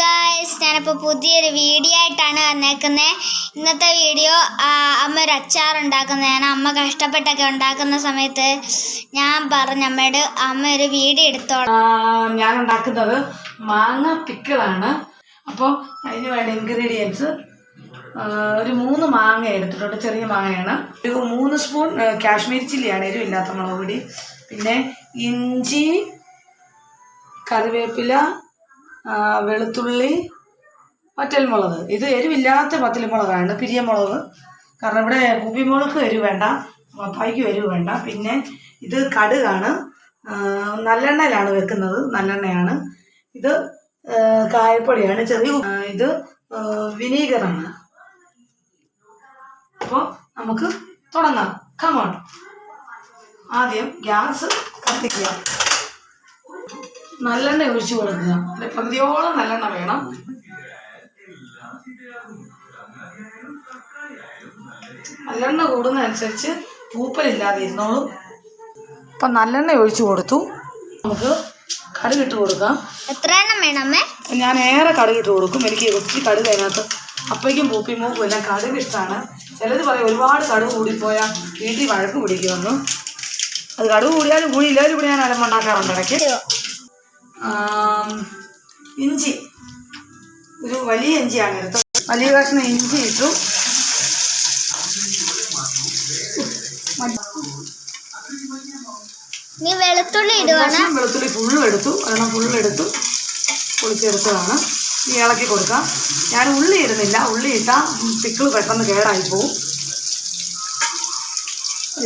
Guys ഞാനിപ്പോൾ പുതിയൊരു video ആയിട്ടാണ് വന്നേക്കുന്നത് ഇന്നത്തെ വീഡിയോ അമ്മ ഒരു അച്ചാർ ഉണ്ടാക്കുന്നതാണ്. അമ്മ കഷ്ടപ്പെട്ടൊക്കെ ഉണ്ടാക്കുന്ന സമയത്ത് ഞാൻ പറഞ്ഞു അമ്മയോട് അമ്മ ഒരു വീഡിയോ എടുത്തോളാം. ഞാൻ ഉണ്ടാക്കുന്നത് മാങ്ങ പിക്കിളാണ് അപ്പോൾ അതിന് വേണ്ട ഇൻഗ്രീഡിയൻസ് ഒരു മൂന്ന് മാങ്ങ എടുത്തിട്ടുണ്ട്. ചെറിയ മാങ്ങയാണ്. ഒരു മൂന്ന് സ്പൂൺ കാശ്മീരി ചില്ലിയാണ് എരിവില്ലാത്ത മുളക് പിന്നെ ഇഞ്ചി കറിവേപ്പില വെളുത്തുള്ളി വറ്റൽമുളക്. ഇത് എരിവില്ലാത്ത വറ്റൽമുളകാണ് പിരിയമുളക്. കാരണം ഇവിടെ കുപ്പിമുളക് എരിവ് വേണ്ട പപ്പായ്ക്കും എരിവ് വേണ്ട. പിന്നെ ഇത് കടുകാണ്. നല്ലെണ്ണയിലാണ് വെക്കുന്നത് നല്ലെണ്ണയാണ്. ഇത് കായപ്പൊടിയാണ് ചെറിയ ഇത് വിനീഗറാണ്. അപ്പോൾ നമുക്ക് തുടങ്ങാം. കമോൺ ആദ്യം ഗ്യാസ് കത്തിക്കുക. നല്ലെണ്ണ ഒഴിച്ചു കൊടുക്കുക. ഒരു പകുതിയോളം നല്ലെണ്ണ വേണം. നല്ലെണ്ണ കൂടുന്നതനുസരിച്ച് പൂപ്പലില്ലാതെ ഇരുന്നോളും. അപ്പം നല്ലെണ്ണ ഒഴിച്ചു കൊടുത്തു. നമുക്ക് കടുകിട്ട് കൊടുക്കാം. എത്ര എണ്ണം വേണമേ ഞാൻ ഏറെ കടുകിട്ട് കൊടുക്കും. എനിക്ക് ഒത്തിരി കടുക് അതിനകത്ത് അപ്പയ്ക്കും പൂപ്പി മൂക്കും എല്ലാം കടുക് ഇഷ്ടമാണ്. ചിലത് പറയും ഒരുപാട് കടുക് കൂടിപ്പോയാൽ വീട്ടിൽ വഴക്ക് പിടിക്കുമെന്ന്. അത് കടുക് കൂടിയാലും കൂടി ഇല്ലാതെ കൂടി ഞാൻ അലമ്പുണ്ടാക്കാറുണ്ട് ഇടയ്ക്ക്. ഇഞ്ചി. ഒരു വലിയ ഇഞ്ചിയാണ് എടുത്തത് വലിയ കഷ്ണം ഇഞ്ചി ഇട്ടു. നീ വെളുത്തുള്ളി ഇടുവാണ്. വെളുത്തുള്ളി ഫുള്ളും എടുത്തു. അതെല്ലാം ഫുള്ളും എടുത്തു. പൊളിച്ചെടുത്തതാണ് ഈ ഇളക്കി കൊടുക്കാം. ഞാൻ ഉള്ളി ഇടുന്നില്ല. ഉള്ളി ഇട്ടാൽ പിക്കിൾ പെട്ടെന്ന് കേടായി പോവും.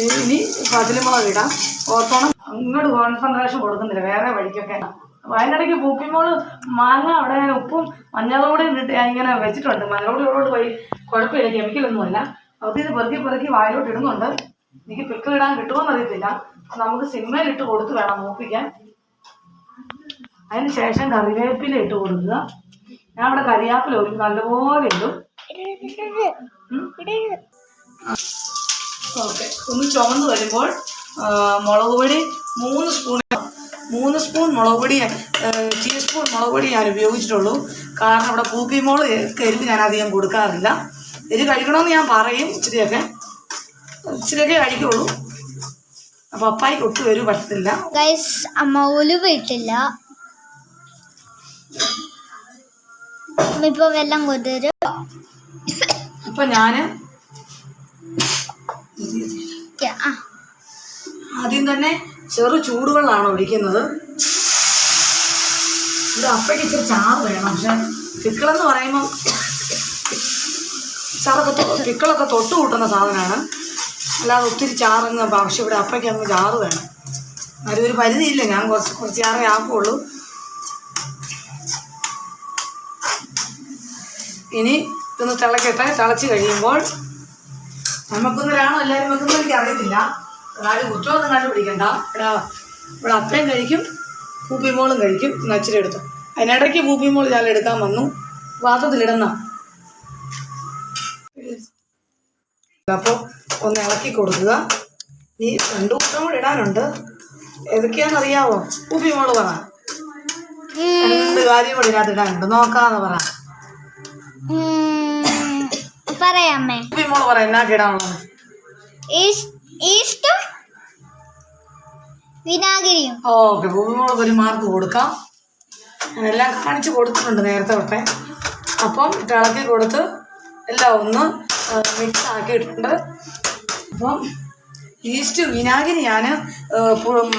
ഇനി പതിലുമുളക് ഇടാം. ഓർത്തോണം. ഇങ്ങോട്ട് കോൺസെൻട്രേഷൻ കൊടുക്കുന്നില്ല. വേറെ വഴിക്കൊക്കെ അതിനിടയ്ക്ക് പൂപ്പിമോൾ മാങ്ങ അവിടെ ഞാൻ ഉപ്പും മഞ്ഞളോടെ ഇട്ടിട്ട് ഇങ്ങനെ വെച്ചിട്ടുണ്ട്. മഞ്ഞളോട് പോയി കുഴപ്പമില്ല കെമിക്കലൊന്നുമല്ല അവർക്ക് ഇത് പെറുക്കി പെറുക്കി വായിലോട്ട് ഇടുന്നുണ്ട്. എനിക്ക് പിക്കിൾ ഇടാൻ കിട്ടുമോന്ന് അറിയത്തില്ല നമുക്ക് സിമ്മയിൽ ഇട്ട് കൊടുത്ത് വേണം മൂപ്പിക്കാൻ. അതിന് ശേഷം കറിവേപ്പില ഇട്ട് കൊടുക്കുക. ഞാൻ അവിടെ കറിയാപ്പില ഒരു നല്ലപോലെ ഇടും. ഓക്കെ. ഒന്ന് ചുമന്ന് വരുമ്പോൾ മുളക് പൊടി മൂന്ന് സ്പൂൺ മൂന്ന് സ്പൂൺ മുളക് പൊടി ടീസ്പൂൺ മുളക് പൊടി ഞാൻ ഉപയോഗിച്ചിട്ടുള്ളൂ. കാരണം ഇവിടെ പൂപ്പി മോൾ എരിവ് ഞാൻ അധികം കൊടുക്കാറില്ല. എരിവ് കഴിക്കണമെന്ന് ഞാൻ പറയും ഇച്ചിരിയൊക്കെ. ഇച്ചിരിയൊക്കെ കഴിക്കുള്ളൂ. അപ്പോൾ അപ്പായിക്ക് ഒട്ടും എരിവ് പറ്റത്തില്ല. അമ്മ ഉലുവ ഇട്ടില്ല വെള്ളം കൊണ്ടുവരും. അപ്പം ഞാൻ ആദ്യം തന്നെ ചെറു ചൂടുവെള്ളമാണ് ഒഴിക്കുന്നത്? ഇത് അപ്പയ്ക്ക് ഇച്ചിരി ചാറ് വേണം. പക്ഷെ പിക്കിളെന്ന് പറയുമ്പം ചാറൊക്കെ പിക്കിളൊക്കെ തൊട്ട് കൂട്ടുന്ന സാധനമാണ്. അല്ലാതെ ഒത്തിരി ചാറെന്ന് പക്ഷെ ഇവിടെ അപ്പയ്ക്ക് അങ്ങ് ചാറ് വേണം. എന്നാലും ഒരു പരിധിയില്ല. ഞാൻ കുറച്ച് കുറച്ച് ചാറേ ആക്കുള്ളൂ. ഇനി ഇതൊന്ന് തിളക്കട്ടെ. തിളച്ച് കഴിയുമ്പോൾ നമുക്കൊന്നൊരാണോ എല്ലാവരും വെക്കുന്നത് എനിക്ക് അറിയത്തില്ല ആരും കുറ്റമൊന്നും കണ്ടുപിടിക്കണ്ട എടാ ഇവിടെ അപ്പയും കഴിക്കും പൂപ്പിമോളും കഴിക്കും എന്ന് ഇച്ചിരി എടുത്തു. അതിനിടയ്ക്ക് പൂപ്പിമോൾ ഞാൻ എടുക്കാൻ വന്നു. പാത്രത്തിലിടുന്ന അപ്പോൾ ഒന്ന് ഇളക്കി കൊടുക്കുക. ഈ രണ്ടു കൂട്ടം കൂടെ ഇടാനുണ്ട്. ഏതൊക്കെയാണെന്നറിയാവോ? പൂപ്പിമോൾ പറ. രണ്ട് കാര്യം കൂടെ ഇതിനകത്ത് ഇടാനുണ്ട്. നോക്കാന്ന് പറ. പറയാമേ പൂപ്പിമോൾ പറ എന്നാ ഇടാനുള്ളത്. ഈസ്റ്റും വിനാഗിരിയും. ഓക്കെ. ഭൂമിമുളക് ഒരു മാർക്ക് കൊടുക്കാം. എല്ലാം കാണിച്ചു കൊടുത്തിട്ടുണ്ട് നേരത്തെ തൊട്ടേ. അപ്പം ഇളക്കി കൊടുത്ത് എല്ലാം ഒന്ന് മിക്സ് ആക്കിയിട്ടുണ്ട്. അപ്പം ഈസ്റ്റ് വിനാഗിരി ഞാൻ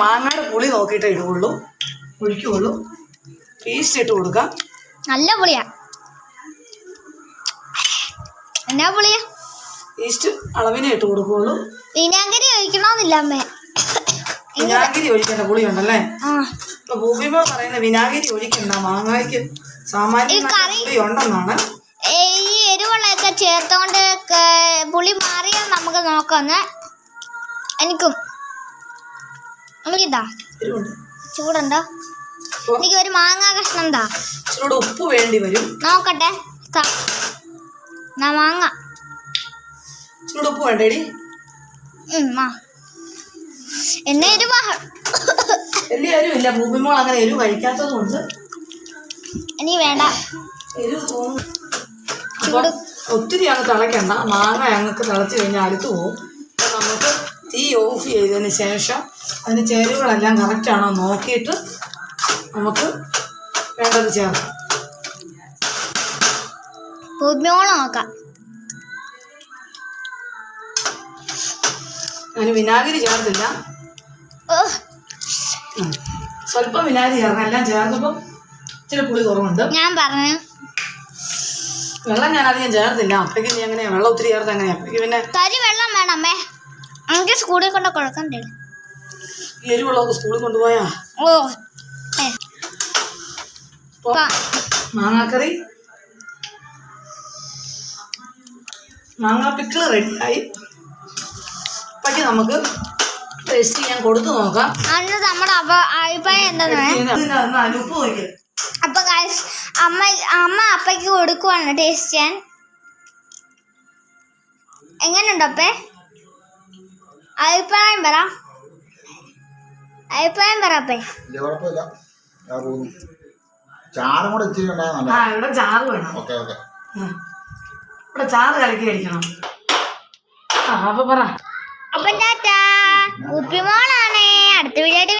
മാങ്ങയുടെ പുളി നോക്കിയിട്ടേ ഇടുകയുള്ളൂ. ഒഴിക്കുകയുള്ളൂ. ഈസ്റ്റ് ഇട്ട് കൊടുക്കാം. നല്ല പുളിയാ. എന്നാ പുളിയാ? ഈസ്റ്റ് അളവിനെ ഇട്ട് കൊടുക്കുള്ളൂ വിനാഗിരി ഒഴിക്കണമെന്നില്ല അമ്മേ. വിനാഗിരി ഒഴിക്കേണ്ട പുളിയുണ്ടല്ലേ? ആ. ഇപ്പൊ ഭൂമിമ പറയുന്ന വിനാഗിരി ഒഴിക്കണ്ട മാങ്ങയ്ക്ക് സാമാന്യം പുളി ഉണ്ടെന്നാണ് ഈ എരിവുള്ളതൊക്കെ ചേർത്തോണ്ട് പുളി മാറിയാൽ നമുക്ക് നോക്കാന്ന്. എനിക്കും. ചൂടുണ്ടോ? എനിക്ക് ഒരു മാങ്ങ കഷ്ണം എന്താ ഉപ്പ് വേണ്ടി വരും. നോക്കട്ടെ. മാങ്ങ. ഇച്ചിരൂടെ ഉപ്പ് വേണ്ടേടി. എന്നെ എരിവാ വലിയ എരിവില്ല ഭൂമിമോൾ അങ്ങനെ എരിവ് കഴിക്കാത്തത് കൊണ്ട് ഇനി വേണ്ട. എരിവ് തോന്നും ചൂട് ഒത്തിരി അങ്ങ് തിളയ്ക്കണ്ട. മാങ്ങ ഞങ്ങൾക്ക് തിളച്ച് കഴിഞ്ഞാൽ അടുത്ത് പോകും നമുക്ക് തീ ഓഫ് ചെയ്തതിന് ശേഷം അതിന് ചേരുവകളെല്ലാം കറക്റ്റാണോ നോക്കിയിട്ട് നമുക്ക് വേണ്ടത് ചേർക്കാം. ഭൂമിയോളം നോക്കാം. അതിന് വിനാഗിരി ചേർത്തില്ല. സ്വല്പം വിനാഗിരി ചേർന്ന് എല്ലാം ചേർത്തപ്പം ഇച്ചിരി പുളി കുറവുണ്ട്. ഞാൻ പറഞ്ഞു. വെള്ളം ഞാൻ അധികം ചേർത്തില്ല. അപ്പയ്ക്ക് നീ എങ്ങനെയാ? വെള്ളം ഒത്തിരി ചേർത്ത് എങ്ങനെയാ? അപ്പയ്ക്ക് പിന്നെ തരി വെള്ളം വേണമേ എനിക്ക് സ്കൂളിൽ കൊണ്ട് കൊടുക്കണ്ടേ എരിവുള്ളതൊക്കെ സ്കൂളിൽ കൊണ്ടുപോയാ? ഓ. മാങ്ങാക്കറി. മാങ്ങാ പിക്കിൾ റെഡിയായി പക്ഷേ നമുക്ക് ടേസ്റ്റ് ചെയ്യാൻ കൊടുത്തു നോക്കാം. അന്ന് നമ്മുടെ അഭ- അഭിപ്രായം എന്താണ് ഉപ്പ് നോക്കി അപ്പൊ അമ്മ അമ്മ അപ്പയ്ക്ക് കൊടുക്കുവാണ് ടേസ്റ്റ് ചെയ്യാൻ. എങ്ങനെയുണ്ട് അപ്പേ? അഭിപ്രായം പറ. അഭിപ്രായം പറ അപ്പേ. ചാറും കൂടെ ഇച്ചിരി ആ ഇവിടെ ചാറ് വേണം. Okay okay. ഇവിടെ ചാറ് കലക്കി കഴിക്കണം ആ അപ്പൊ പറ. അപ്പൊ ടാറ്റാ ഉപ്പിമോളാണേ അടുത്ത വീഡിയോ